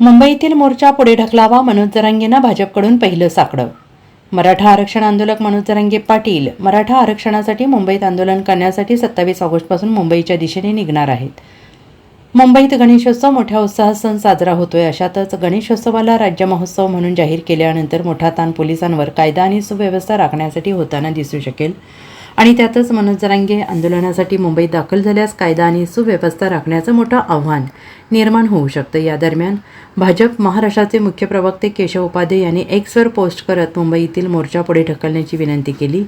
मुंबईतील मोर्चा पुढे ढकलावा मनोज जरांगेंना भाजपकडून पहिलं साकडं. मराठा आरक्षण आंदोलक मनोज जरांगे पाटील मराठा आरक्षणासाठी मुंबईत आंदोलन करण्यासाठी सत्तावीस ऑगस्टपासून मुंबईच्या दिशेने निघणार आहेत. मुंबईत गणेशोत्सव मोठ्या उत्साहात सण साजरा होतोय अशातच गणेशोत्सवाला राज्य महोत्सव म्हणून जाहीर केल्यानंतर मोठा ताण पोलिसांवर कायदा आणि सुव्यवस्था राखण्यासाठी होताना दिसू शकेल. आणि त्यातच मनोज जरांगे आंदोलनासाठी मुंबईत दाखल झाल्यास कायदा आणि सुव्यवस्था राखण्याचं मोठं आव्हान निर्माण होऊ शकतं. या दरम्यान भाजप महाराष्ट्राचे मुख्य प्रवक्ते केशव उपाध्ये यांनी एक्सवर पोस्ट करत मुंबईतील मोर्चा पुढे ढकलण्याची विनंती केली.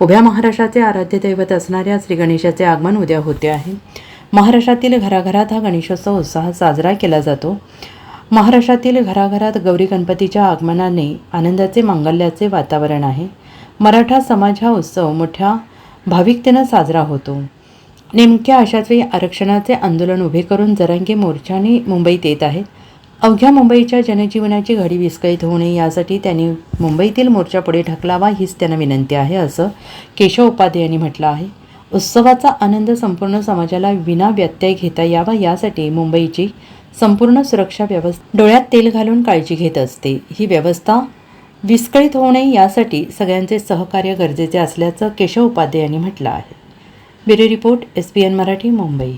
उभ्या महाराष्ट्राचे आराध्य दैवत असणाऱ्या श्री गणेशाचे आगमन उद्या होते आहे. महाराष्ट्रातील घराघरात हा गणेशोत्सव उत्साहात साजरा केला जातो. महाराष्ट्रातील घराघरात गौरी गणपतीच्या आगमनाने आनंदाचे मांगल्याचे वातावरण आहे. मराठा समाज हा उत्सव मोठ्या भाविकतेनं साजरा होतो. नेमक्या अशाच वेळी आरक्षणाचे आंदोलन उभे करून जरांगे मोर्चाने मुंबईत येत आहेत. अवघ्या मुंबईच्या जनजीवनाची घडी विस्कळीत होऊ नये यासाठी त्यांनी मुंबईतील मोर्चा पुढे ढकलावा हीच त्यांना विनंती आहे असं केशव उपाध्ये यांनी म्हटलं आहे. उत्सवाचा आनंद संपूर्ण समाजाला विना व्यत्यय घेता यावा यासाठी मुंबईची संपूर्ण सुरक्षा व्यवस्था डोळ्यात तेल घालून काळजी घेत असते. ही व्यवस्था विस्कळीत होऊ नये यासाठी सगळ्यांचे सहकार्य गरजेचे असल्याचं केशव उपाध्ये यांनी म्हटलं आहे. Bureau report S P N Marathi Mumbai.